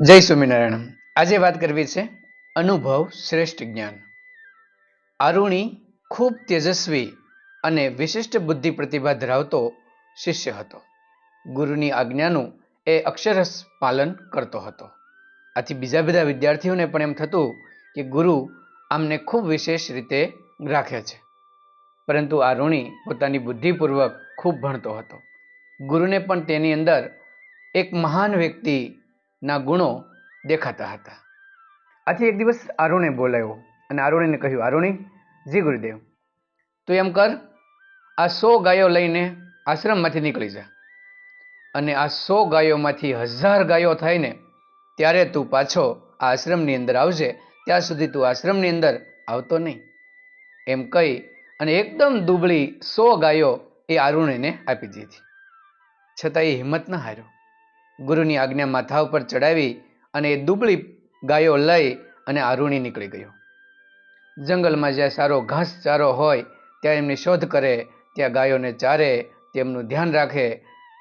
જય સ્વામિનારાયણ. આજે વાત કરવી છે અનુભવ શ્રેષ્ઠ જ્ઞાન. અરુણી ખૂબ તેજસ્વી અને વિશિષ્ટ બુદ્ધિ પ્રતિભા ધરાવતો શિષ્ય હતો. ગુરુની આજ્ઞાનું એ અક્ષરશ પાલન કરતો હતો. આથી બીજા બધા વિદ્યાર્થીઓને પણ એમ થતું કે ગુરુ આમને ખૂબ વિશેષ રીતે રાખે છે. પરંતુ આરુણી પોતાની બુદ્ધિપૂર્વક ખૂબ ભણતો હતો. ગુરુને પણ તેની અંદર એક મહાન વ્યક્તિના ગુણો દેખાતા હતા. આથી એક દિવસ આરુણે બોલાવ્યો અને આરુણીને કહ્યું, આરુણી, જી ગુરુદેવ. તું એમ કર, આ સો ગાયો લઈને આશ્રમમાંથી નીકળી જા. અને આ સો ગાયોમાંથી હજાર ગાયો થાય ને ત્યારે તું પાછો આ આશ્રમની અંદર આવજે. ત્યાં સુધી તું આશ્રમની અંદર આવતો નહીં. એમ કહી અને એકદમ દુબળી સો ગાયો એ આરુણીને આપી દીધી. છતાં એ હિંમત ન હાર્યો. ગુરુની આજ્ઞા માથા ઉપર ચડાવી અને એ દુબળી ગાયો લઈ અને આરુણી નીકળી ગયો. જંગલમાં જ્યાં સારો ઘાસચારો હોય, ત્યાં એમની શોધ કરે, ત્યાં ગાયોને ચારે, તેમનું ધ્યાન રાખે.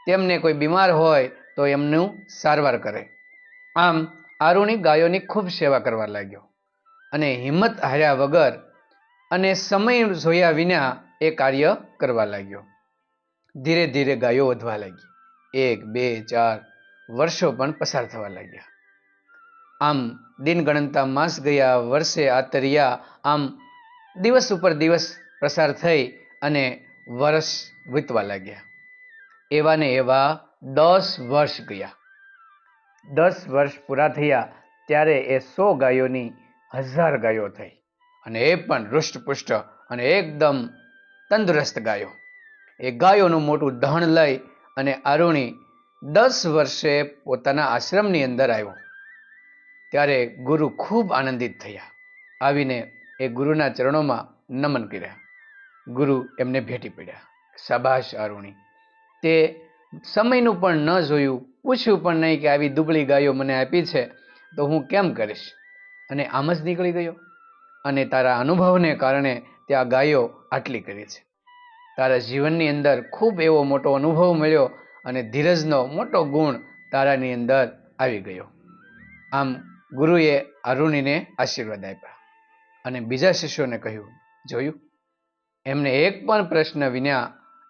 તેમને કોઈ બીમાર હોય, તો એમનું સારવાર કરે. આમ, આરુણી ગાયોની ખૂબ સેવા કરવા લાગ્યો અને હિંમત હાર્યા વગર અને સમય જોયા વિના એ કાર્ય કરવા લાગ્યો. ધીરે ધીરે ગાયો વધવા લાગી. એક, બે, ચાર વર્ષો પણ પસાર થવા લાગ્યા. આમ દિન ગણનતા માસ ગયા, વર્ષે આતર્યા, આમ દિવસ ઉપર દિવસ પ્રસાર થઈ અને વર્ષ વીતવા લાગ્યા. એવા ને એવા દસ વર્ષ ગયા. દસ વર્ષ પૂરા થયા ત્યારે એ સો ગાયોની હજાર ગાયો થઈ અને એ પણ હૃષ્ટપુષ્ટ અને એકદમ તંદુરસ્ત ગાયો. એ ગાયોનું મોટું દહણ લઈ અને આરુણી દસ વર્ષે પોતાના આશ્રમની અંદર આવ્યો. ત્યારે ગુરુ ખૂબ આનંદિત થયા. આવીને એ ગુરુના ચરણોમાં નમન કર્યા. ગુરુ એમને ભેટી પડ્યા. શાબાશ આરુણી તે સમયનું પણ ન જોયું. પૂછ્યું પણ નહીં કે આવી દુબળી ગાયો મને આપી છે, તો હું કેમ કરીશ? અને આમ જ નીકળી ગયો. અને તારા અનુભવને કારણે તે આ ગાયો આટલી કરી છે. તારા જીવનની અંદર ખૂબ એવો મોટો અનુભવ મળ્યો અને ધીરજનો મોટો ગુણ તારાની અંદર આવી ગયો. આમ ગુરુએ અરુણીને આશીર્વાદ આપ્યા અને બીજા શિષ્યોને કહ્યું, જોયું? એમને એક પણ પ્રશ્ન વિના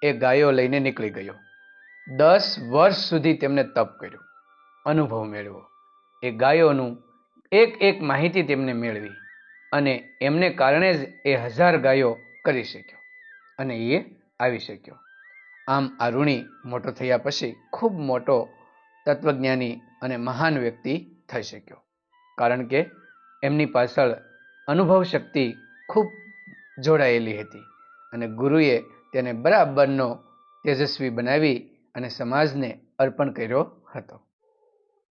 એ ગાયો લઈને નીકળી ગયો. દસ વર્ષ સુધી તેમને તપ કર્યું, અનુભવ મેળવ્યો. એ ગાયોનું એક એક માહિતી તેમને મેળવી અને એમને કારણે જ એ હજાર ગાયો કરી શક્યો અને એ આવી શક્યો. આમ આ મોટો થયા પછી ખૂબ મોટો તત્વજ્ઞાની અને મહાન વ્યક્તિ થઈ શક્યો. કારણ કે એમની પાછળ અનુભવ શક્તિ ખૂબ જોડાયેલી હતી અને ગુરુએ તેને બરાબરનો તેજસ્વી બનાવી અને સમાજને અર્પણ કર્યો હતો.